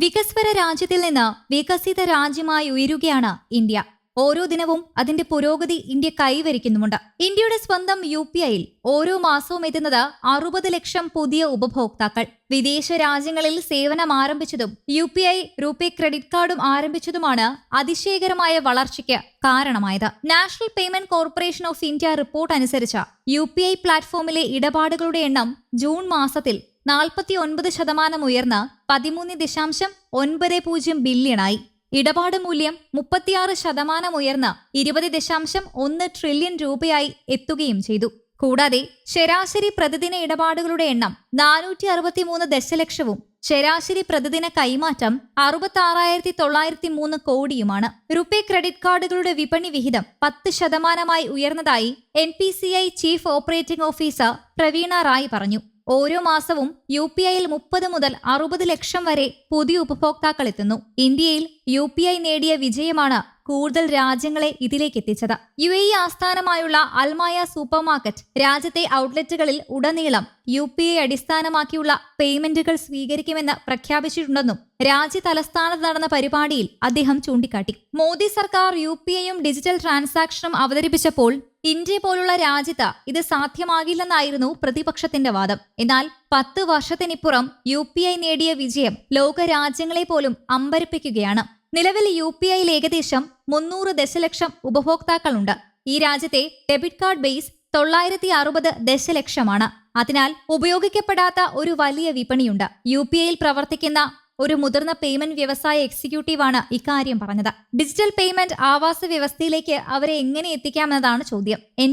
വികസ്വര രാജ്യത്തിൽ നിന്ന് വികസിത രാജ്യമായി ഉയരുകയാണ് ഇന്ത്യ. ഓരോ ദിനവും അതിന്റെ പുരോഗതി ഇന്ത്യ കൈവരിക്കുന്നുമുണ്ട്. ഇന്ത്യയുടെ സ്വന്തം യു പി ഐയിൽ ഓരോ മാസവും എത്തുന്നത് അറുപത് ലക്ഷം പുതിയ ഉപഭോക്താക്കൾ. വിദേശ രാജ്യങ്ങളിൽ സേവനം ആരംഭിച്ചതും U P I RuPay credit കാർഡും ആരംഭിച്ചതുമാണ് അതിശയകരമായ വളർച്ചയ്ക്ക് കാരണമായത്. National payment corporation of India report അനുസരിച്ച് യു പി ഐ പ്ലാറ്റ്ഫോമിലെ ഇടപാടുകളുടെ എണ്ണം ജൂൺ മാസത്തിൽ നാൽപ്പത്തി ഒൻപത് ശതമാനം ഉയർന്ന് പതിമൂന്ന് ദശാംശം ഒൻപത് പൂജ്യം ബില്യണായി. ഇടപാട് മൂല്യം മുപ്പത്തിയാറ് ശതമാനം ഉയർന്ന് ഇരുപത് ദശാംശം ഒന്ന് ട്രില്യൺ രൂപയായി എത്തുകയും ചെയ്തു. കൂടാതെ ശരാശരി പ്രതിദിന ഇടപാടുകളുടെ എണ്ണം നാനൂറ്റി അറുപത്തിമൂന്ന് ദശലക്ഷവും ശരാശരി പ്രതിദിന കൈമാറ്റം അറുപത്തി ആറായിരത്തി തൊള്ളായിരത്തി മൂന്ന് കോടിയുമാണ്. റുപേ ക്രെഡിറ്റ് കാർഡുകളുടെ വിപണി വിഹിതം പത്ത് ശതമാനമായി ഉയർന്നതായി N P C I chief operating officer Praveena Rai പറഞ്ഞു. ഓരോ മാസവും യു പി ഐയിൽ മുപ്പത് മുതൽ അറുപത് ലക്ഷം വരെ പുതിയ ഉപഭോക്താക്കൾ എത്തുന്നു. ഇന്ത്യയിൽ യു പി ഐ നേടിയ വിജയമാണ് കൂടുതൽ രാജ്യങ്ങളെ ഇതിലേക്ക് എത്തിച്ചത്. യു എ ആസ്ഥാനമായുള്ള അൽമായ സൂപ്പർ മാർക്കറ്റ് രാജ്യത്തെ ഔട്ട്ലെറ്റുകളിൽ ഉടനീളം യു പി ഐ അടിസ്ഥാനമാക്കിയുള്ള പേയ്മെന്റുകൾ സ്വീകരിക്കുമെന്ന് പ്രഖ്യാപിച്ചിട്ടുണ്ടെന്നും രാജ്യ തലസ്ഥാനത്ത് നടന്ന പരിപാടിയിൽ അദ്ദേഹം ചൂണ്ടിക്കാട്ടി. മോദി സർക്കാർ യു പി ഐയും ഡിജിറ്റൽ ട്രാൻസാക്ഷനും അവതരിപ്പിച്ചപ്പോൾ ഇന്ത്യ പോലുള്ള രാജ്യത്ത് ഇത് സാധ്യമാകില്ലെന്നായിരുന്നു പ്രതിപക്ഷത്തിന്റെ വാദം. എന്നാൽ പത്ത് വർഷത്തിനിപ്പുറം യു പി ഐ നേടിയ വിജയം ലോക രാജ്യങ്ങളെ പോലും അമ്പരപ്പിക്കുകയാണ്. നിലവിൽ യു പി ഐയിൽ ഏകദേശം മുന്നൂറ് ദശലക്ഷം ഉപഭോക്താക്കളുണ്ട്. ഈ രാജ്യത്തെ ഡെബിറ്റ് കാർഡ് ബേസ് തൊള്ളായിരത്തി അറുപത് ദശലക്ഷമാണ്. അതിനാൽ ഉപയോഗിക്കപ്പെടാത്ത ഒരു വലിയ വിപണിയുണ്ട്. യു പി ഐയിൽ പ്രവർത്തിക്കുന്ന ഒരു മുതിർന്ന പേയ്മെന്റ് വ്യവസായ എക്സിക്യൂട്ടീവാണ് ഇക്കാര്യം പറഞ്ഞത്. ഡിജിറ്റൽ പേയ്മെന്റ് ആവാസ വ്യവസ്ഥയിലേക്ക് അവരെ എങ്ങനെ എത്തിക്കാമെന്നതാണ് ചോദ്യം. എൻ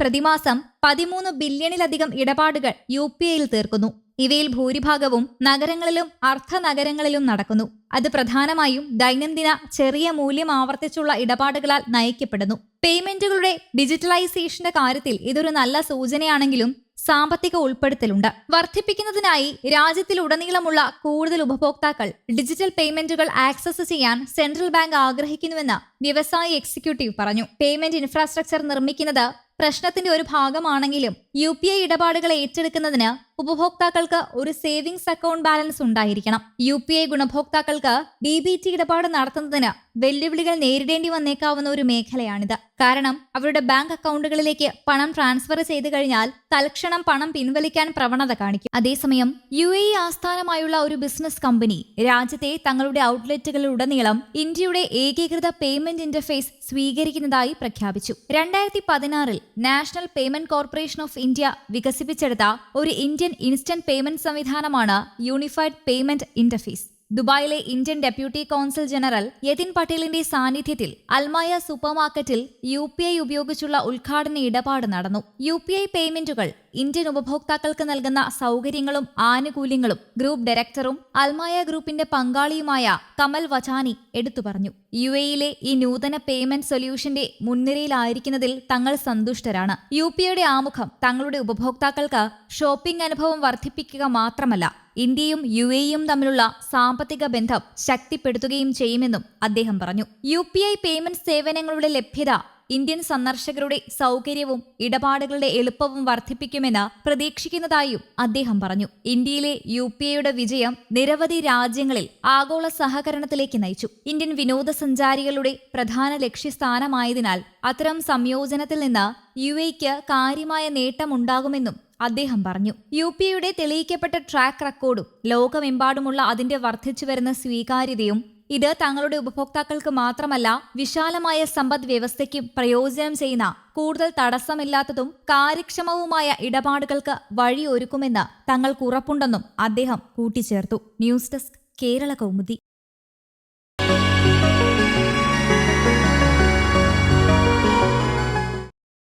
പ്രതിമാസം പതിമൂന്ന് ബില്യണിലധികം ഇടപാടുകൾ യു പി ഐയിൽ തീർക്കുന്നു. ഇവയിൽ ഭൂരിഭാഗവും നഗരങ്ങളിലും അർദ്ധ നഗരങ്ങളിലും നടക്കുന്നു. അത് പ്രധാനമായും ദൈനംദിന ചെറിയ മൂല്യം ആവർത്തിച്ചുള്ള ഇടപാടുകളാൽ നയിക്കപ്പെടുന്നു. പേയ്മെന്റുകളുടെ ഡിജിറ്റലൈസേഷന്റെ കാര്യത്തിൽ ഇതൊരു നല്ല സൂചനയാണെങ്കിലും സാമ്പത്തിക ഉൾപ്പെടുത്തലുണ്ട്. വർദ്ധിപ്പിക്കുന്നതിനായി രാജ്യത്തിലുടനീളമുള്ള കൂടുതൽ ഉപഭോക്താക്കൾ ഡിജിറ്റൽ പേയ്മെന്റുകൾ ആക്സസ് ചെയ്യാൻ സെൻട്രൽ ബാങ്ക് ആഗ്രഹിക്കുന്നുവെന്ന് വ്യവസായ എക്സിക്യൂട്ടീവ് പറഞ്ഞു. പേയ്മെന്റ് ഇൻഫ്രാസ്ട്രക്ചർ നിർമ്മിക്കുന്നത് പ്രശ്നത്തിന്റെ ഒരു ഭാഗമാണെങ്കിലും യു പി ഐ ഇടപാടുകൾ ഏറ്റെടുക്കുന്നതിന് ഉപഭോക്താക്കൾക്ക് ഒരു സേവിങ്സ് അക്കൗണ്ട് ബാലൻസ് ഉണ്ടായിരിക്കണം. യു പി ഐ ഗുണഭോക്താക്കൾക്ക് ഡി ബി ടി ഇടപാട് നടത്തുന്നതിന് വെല്ലുവിളികൾ നേരിടേണ്ടി വന്നേക്കാവുന്ന ഒരു മേഖലയാണിത്. കാരണം അവരുടെ ബാങ്ക് അക്കൗണ്ടുകളിലേക്ക് പണം ട്രാൻസ്ഫർ ചെയ്തു കഴിഞ്ഞാൽ തൽക്ഷണം പണം പിൻവലിക്കാൻ പ്രവണത കാണിക്കും. അതേസമയം യു എ ആസ്ഥാനമായുള്ള ഒരു ബിസിനസ് കമ്പനി രാജ്യത്തെ തങ്ങളുടെ ഔട്ട്ലെറ്റുകളിലുടനീളം ഇന്ത്യയുടെ ഏകീകൃത പേയ്മെന്റ് ഇന്റർഫേസ് സ്വീകരിക്കുന്നതായി പ്രഖ്യാപിച്ചു. രണ്ടായിരത്തി പതിനാറിൽ national payment corporation of India വികസിപ്പിച്ചെടുത്ത ഒരു ഇന്ത്യൻ ഇൻസ്റ്റന്റ് പേയ്മെന്റ് സംവിധാനമാണ് യൂണിഫൈഡ് പേയ്മെന്റ് ഇന്റർഫേസ് ദുബായിലെ Indian deputy consul general Yatin പട്ടേലിന്റെ സാന്നിധ്യത്തിൽ അൽമായ സൂപ്പർമാർക്കറ്റിൽ യു പി ഐ ഉപയോഗിച്ചുള്ള ഉദ്ഘാടന ഇടപാട് നടന്നു. യു പി ഐ പേയ്മെന്റുകൾ ഇന്ത്യൻ ഉപഭോക്താക്കൾക്ക് നൽകുന്ന സൗകര്യങ്ങളും ആനുകൂല്യങ്ങളും ഗ്രൂപ്പ് ഡയറക്ടറും അൽമായ ഗ്രൂപ്പിന്റെ പങ്കാളിയുമായ കമൽ വചാനി എടുത്തു പറഞ്ഞു. യു എയിലെ ഈ നൂതന പേയ്മെന്റ് സൊല്യൂഷന്റെ മുൻനിരയിലായിരിക്കുന്നതിൽ തങ്ങൾ സന്തുഷ്ടരാണ്. യു പി ഐയുടെ ആമുഖം തങ്ങളുടെ ഉപഭോക്താക്കൾക്ക് ഷോപ്പിംഗ് അനുഭവം വർദ്ധിപ്പിക്കുക മാത്രമല്ല ഇന്ത്യയും യു എയും തമ്മിലുള്ള സാമ്പത്തിക ബന്ധം ശക്തിപ്പെടുത്തുകയും ചെയ്യുമെന്നും അദ്ദേഹം പറഞ്ഞു. യു പി ഐ പേയ്മെന്റ് സേവനങ്ങളുടെ ലഭ്യത ഇന്ത്യൻ സന്ദർശകരുടെ സൗകര്യവും ഇടപാടുകളുടെ എളുപ്പവും വർദ്ധിപ്പിക്കുമെന്ന് പ്രതീക്ഷിക്കുന്നതായും അദ്ദേഹം പറഞ്ഞു. ഇന്ത്യയിലെ യു പി എയുടെ വിജയം നിരവധി രാജ്യങ്ങളിൽ ആഗോള സഹകരണത്തിലേക്ക് നയിച്ചു. ഇന്ത്യൻ വിനോദസഞ്ചാരികളുടെ പ്രധാന ലക്ഷ്യസ്ഥാനമായതിനാൽ അത്തരം സംയോജനത്തിൽ നിന്ന് യു എക്ക് കാര്യമായ നേട്ടമുണ്ടാകുമെന്നും അദ്ദേഹം പറഞ്ഞു. യു പി യുടെ തെളിയിക്കപ്പെട്ട ട്രാക്ക് റെക്കോർഡും ലോകമെമ്പാടുമുള്ള അതിന്റെ വർദ്ധിച്ചു വരുന്ന സ്വീകാര്യതയും ഇത് തങ്ങളുടെ ഉപഭോക്താക്കൾക്ക് മാത്രമല്ല വിശാലമായ സമ്പദ് വ്യവസ്ഥയ്ക്കും പ്രയോജനം ചെയ്യുന്ന കൂടുതൽ തടസ്സമില്ലാത്തതും കാര്യക്ഷമവുമായ ഇടപാടുകൾക്ക് വഴിയൊരുക്കുമെന്ന് തങ്ങൾക്ക് ഉറപ്പുണ്ടെന്നും അദ്ദേഹം കൂട്ടിച്ചേർത്തു. News desk Kerala Kaumudi.